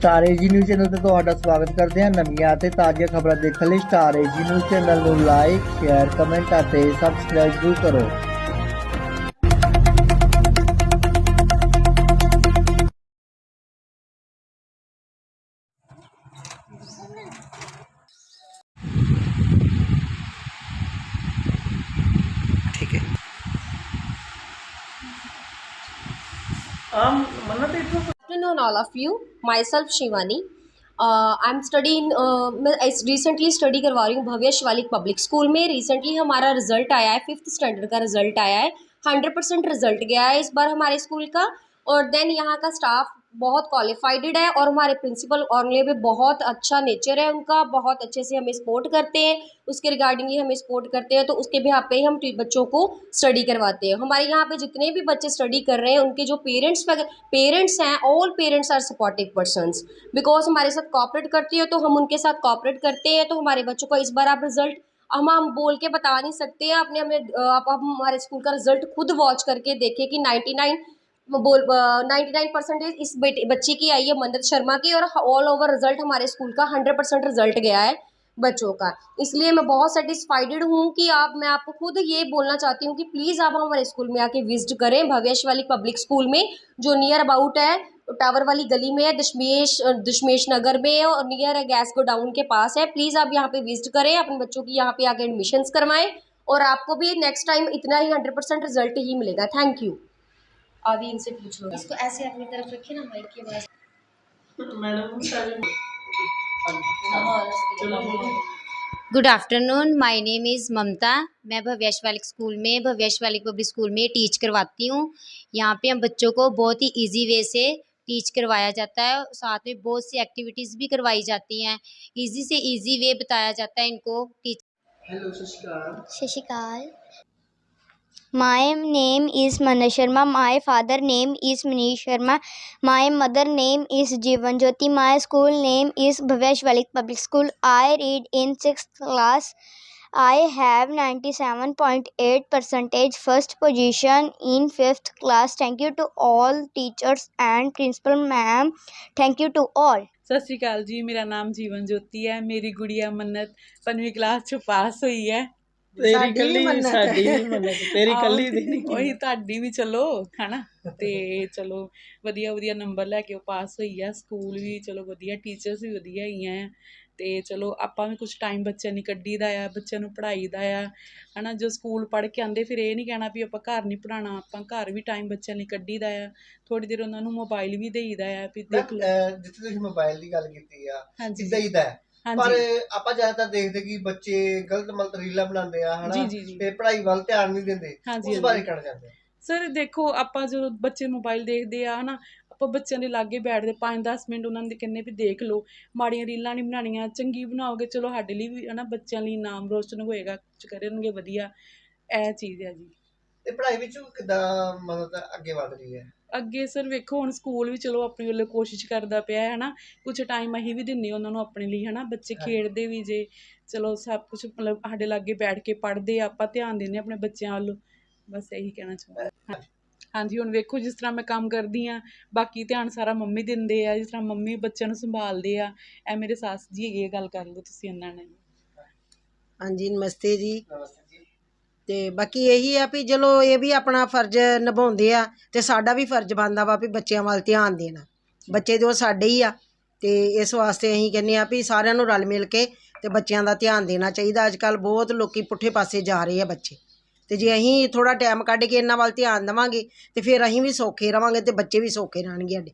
Star AG news channel ਤੇ ਤੁਹਾਡਾ ਸਵਾਗਤ ਕਰਦੇ ਹਾਂ ਨਵੀਆਂ ਅਤੇ ਤਾਜ਼ੀਆਂ ਖਬਰਾਂ ਦੇਖਣ ਲਈ ਸਟਾਰ ਏਜੀ ਨਿਊਜ਼ ਚੈਨਲ ਨੂੰ ਲਾਈਕ ਸ਼ੇਅਰ ਕਮੈਂਟ ਅਤੇ ਸਬਸਕ੍ਰਾਈਬ ਜ਼ਰੂਰ ਕਰੋ ठीक है afternoon all of you. Myself shivani. Uh, i'm studying uh, मैं रिसेंटली स्टडी करवा रही हूँ भव्य शिवालिक पब्लिक स्कूल में. रिसेंटली हमारा रिज़ल्ट आया है फिफ्थ स्टैंडर्ड का रिज़ल्ट आया है. हंड्रेड परसेंट रिज़ल्ट गया है इस बार हमारे स्कूल का. और देन यहाँ का स्टाफ बहुत क्वालिफाइडेड है और हमारे प्रिंसिपल और भी बहुत अच्छा नेचर है उनका, बहुत अच्छे से हमें सपोर्ट करते हैं। उसके रिगार्डिंग ही हमें सपोर्ट करते हैं तो उसके बिहार पे ही हम बच्चों को स्टडी करवाते हैं। हमारे यहाँ पे जितने भी बच्चे स्टडी कर रहे हैं, उनके जो पेरेंट्स पेरेंट्स हैं all parents are supportive persons because हमारे साथ कॉपरेट करती है तो हम उनके साथ कॉपरेट करते हैं तो हमारे बच्चों को इस बार आप रिज़ल्ट हम हम बोल के बता नहीं सकते हैं। अपने हमें आप हमारे स्कूल का रिज़ल्ट खुद वॉच करके देखें कि 99 बोल नाइन्टी नाइन परसेंटेज इस बेटे, बच्ची की आई है मन्नत शर्मा की और ऑल ओवर रिज़ल्ट हमारे स्कूल का हंड्रेड परसेंट रिज़ल्ट गया है बच्चों का। इसलिए मैं बहुत सेटिस्फाइडेड हूँ कि आप, मैं आपको खुद ये बोलना चाहती हूँ कि प्लीज़ आप हमारे स्कूल में आके विज़िट करें, भव्यश वाली पब्लिक स्कूल में, जो नियर अबाउट है टावर वाली गली में है, दशमेश दशमेश नगर में है और नियर है गैस गोडाउन के पास है। प्लीज़ आप यहाँ पे विज़िट करें, अपने बच्चों की यहाँ पे आके एडमिशन्स करवाएँ और आपको भी नेक्स्ट टाइम इतना ही हंड्रेड परसेंट रिज़ल्ट ही मिलेगा। थैंक यू अभी इनसे पूछो। इसको ऐसे अपनी तरफ़ रखिए ना माइक की आवाज़ good afternoon my name is Mamta. मैं भव्यश वालिक स्कूल में भव्यश वालिक पब्लिक स्कूल में टीच करवाती हूँ। यहाँ पे हम बच्चों को बहुत ही इजी वे से टीच करवाया जाता है। साथ में बहुत सी एक्टिविटीज़ भी करवाई जाती हैं। इजी से इजी वे बताया जाता है इनको teach Shashikal. My name is Mana Sharma. My father name is Manish Sharma. My mother name is Jivan Jyoti. My school name is Bhavesh Valik Public School. I read in sixth class. I have 97.8 percentage first position in fifth class. Thank you to all teachers and principal ma'am. Thank you to all. ਸਤਿ ਸ਼੍ਰੀ ਅਕਾਲ ਜੀ ਮੇਰਾ ਨਾਮ ਜੀਵਨ ਜੋਤੀ ਹੈ ਮੇਰੀ ਗੁੜੀਆ ਮੰਨਤ ਪੰਜਵੀਂ class ਚ ਪਾਸ ਹੋਈ ਹੈ ਤੇਰੀ ਕੱਲੀ ਸਾਡੀ ਨਹੀਂ ਮੰਨਤ ਤੇਰੀ ਕੱਲੀ ਦੀ ਨਹੀਂ ਉਹੀ ਤੁਹਾਡੀ ਵੀ ਚਲੋ ਹਨਾ? ਤੇ ਚਲੋ ਵਧੀਆ ਵਧੀਆ ਨੰਬਰ ਲੈ ਕੇ ਉਹ ਪਾਸ ਹੋਈ ਆ। ਸਕੂਲ ਵੀ ਚਲੋ ਵਧੀਆ ਟੀਚਰਸ ਵੀ ਵਧੀਆ ਹੈਗੀਆਂ ਆ। ਤੇ ਚਲੋ ਆਪਾਂ ਵੀ ਕੁਝ ਟਾਈਮ ਬੱਚਿਆਂ ਲਈ ਕੱਢੀਦਾ ਆ ਬੱਚਿਆਂ ਨੂੰ ਪੜ੍ਹਾਈਦਾ ਆ। ਹਨਾ ਜੋ ਸਕੂਲ ਪੜ੍ਹ ਕੇ ਆਂਦੇ ਫਿਰ ਇਹ ਨਹੀਂ ਕਹਿਣਾ ਵੀ ਆਪਾਂ ਘਰ ਨਹੀਂ ਪੜਾਣਾ ਆਪਾਂ ਘਰ ਵੀ ਟਾਈਮ ਬੱਚਿਆਂ ਲਈ ਕੱਢੀਦਾ ਆ। ਥੋੜੀ ਦੇਰ ਉਹਨਾਂ ਨੂੰ ਮੋਬਾਈਲ ਵੀ ਦੇਈਦਾ ਆ ਵੀ ਦੇਖ ਲਓ। ਜਿੱਥੇ ਤੁਸੀਂ ਮੋਬਾਈਲ ਦੀ ਗੱਲ ਕੀਤੀ ਆ ਦੇਈਦਾ ਪਰ ਹਾਂਜੀ। ਆਪਾਂ ਜ਼ਿਆਦਾਤਰ ਦੇਖਦੇ ਕਿ ਬੱਚੇ ਗਲਤ ਮਲਤ ਰੀਲਾਂ ਬਣਾਉਂਦੇ ਆ ਹਨਾ? ਜੀ ਜੀ ਤੇ ਪੜ੍ਹਾਈ ਵੱਲ ਧਿਆਨ ਨਹੀਂ ਦਿੰਦੇ। ਹਾਂਜੀ, ਉਸ ਹਾਂਜੀ। ਬਾਰੇ ਚਾਹੁੰਦੇ ਆ। ਸਰ ਦੇਖੋ ਆਪਾਂ ਜਦੋਂ ਬੱਚੇ ਮੋਬਾਈਲ ਦੇਖਦੇ ਆ ਹਨਾ? ਆਪਾਂ ਬੱਚਿਆਂ ਦੇ ਲਾਗੇ ਬੈਠਦੇ 5-10 ਮਿੰਟ ਉਹਨਾਂ ਦੇ ਕਹਿੰਨੇ ਵੀ ਦੇਖ ਲਓ ਮਾੜੀਆਂ ਰੀਲਾਂ ਨਹੀਂ ਬਣਾਉਣੀਆਂ ਚੰਗੀ ਬਣਾਓਗੇ ਚਲੋ ਸਾਡੇ ਲਈ ਵੀ ਹਨਾ ਬੱਚਿਆਂ ਲਈ ਨਾਮ ਰੋਸ਼ਨ ਹੋਏਗਾ ਕੁਝ ਕਰਨਗੇ ਵਧੀਆ। ਇਹ ਚੀਜ਼ ਹੈ ਜੀ। ਤੇ ਪੜ੍ਹਾਈ ਵਿੱਚ ਉਹ ਕਿੱਦਾਂ ਮਤਲਬ ਅੱਗੇ ਵਧ ਰਹੀ ਹੈ? ਅੱਗੇ ਸਰ ਵੇਖੋ ਹੁਣ ਸਕੂਲ ਵੀ ਚਲੋ ਆਪਣੀ ਵੱਲੋਂ ਕੋਸ਼ਿਸ਼ ਕਰਦਾ ਪਿਆ ਹੈ ਹਨਾ? ਕੁਝ ਟਾਈਮ ਅਸੀਂ ਵੀ ਦਿੰਨੇ ਉਹਨਾਂ ਨੂੰ ਆਪਣੇ ਲਈ ਹਨਾ? ਬੱਚੇ ਹਾਂਜੀ। ਖੇਡਦੇ ਵੀ ਜੇ ਚਲੋ ਸਭ ਕੁਝ ਮਤਲਬ ਸਾਡੇ ਲਾਗੇ ਬੈਠ ਕੇ ਪੜ੍ਹਦੇ ਆ ਆਪਾਂ ਧਿਆਨ ਦਿੰਦੇ ਹਾਂ ਆਪਣੇ ਬੱਚਿਆਂ ਵੱਲ। ਬਸ ਇਹੀ ਕਹਿਣਾ ਚਾਹੁੰਦਾ। ਹਾਂ। ਹਾਂਜੀ ਹੁਣ ਵੇਖੋ ਜਿਸ ਤਰ੍ਹਾਂ ਮੈਂ ਕੰਮ ਕਰਦੀ ਆ ਬਾਕੀ ਧਿਆਨ ਸਾਰਾ ਮੰਮੀ ਦਿੰਦੇ ਆ ਜਿਸ ਤਰ੍ਹਾਂ ਮੰਮੀ ਬੱਚਿਆਂ ਨੂੰ ਸੰਭਾਲਦੇ ਆ ਇਹ ਮੇਰੇ ਸੱਸ ਜੀ ਆ, ਗੱਲ ਕਰ ਲਓ ਤੁਸੀਂ ਇਹਨਾਂ ਨਾਲ। ਹਾਂਜੀ ਨਮਸਤੇ ਜੀ। ਅਤੇ ਬਾਕੀ ਇਹੀ ਆ ਵੀ ਚਲੋ ਇਹ ਵੀ ਆਪਣਾ ਫਰਜ਼ ਨਿਭਾਉਂਦੇ ਆ ਅਤੇ ਸਾਡਾ ਵੀ ਫਰਜ਼ ਬਣਦਾ ਵਾ ਵੀ ਬੱਚਿਆਂ ਵੱਲ ਧਿਆਨ ਦੇਣਾ। ਬੱਚੇ ਜੋ ਸਾਡੇ ਹੀ ਆ ਅਤੇ ਇਸ ਵਾਸਤੇ ਅਸੀਂ ਕਹਿੰਦੇ ਹਾਂ ਵੀ ਸਾਰਿਆਂ ਨੂੰ ਰਲ ਮਿਲ ਕੇ ਅਤੇ ਬੱਚਿਆਂ ਦਾ ਧਿਆਨ ਦੇਣਾ ਚਾਹੀਦਾ। ਅੱਜ ਕੱਲ੍ਹ ਬਹੁਤ ਲੋਕ ਪੁੱਠੇ ਪਾਸੇ ਜਾ ਰਹੇ ਆ ਬੱਚੇ। ਅਤੇ ਜੇ ਅਸੀਂ ਥੋੜ੍ਹਾ ਟਾਈਮ ਕੱਢ ਕੇ ਇਹਨਾਂ ਵੱਲ ਧਿਆਨ ਦੇਵਾਂਗੇ ਤਾਂ ਫਿਰ ਅਸੀਂ ਵੀ ਸੌਖੇ ਰਹਾਂਗੇ ਅਤੇ ਬੱਚੇ ਵੀ ਸੌਖੇ ਰਹਿਣਗੇ ਸਾਡੇ।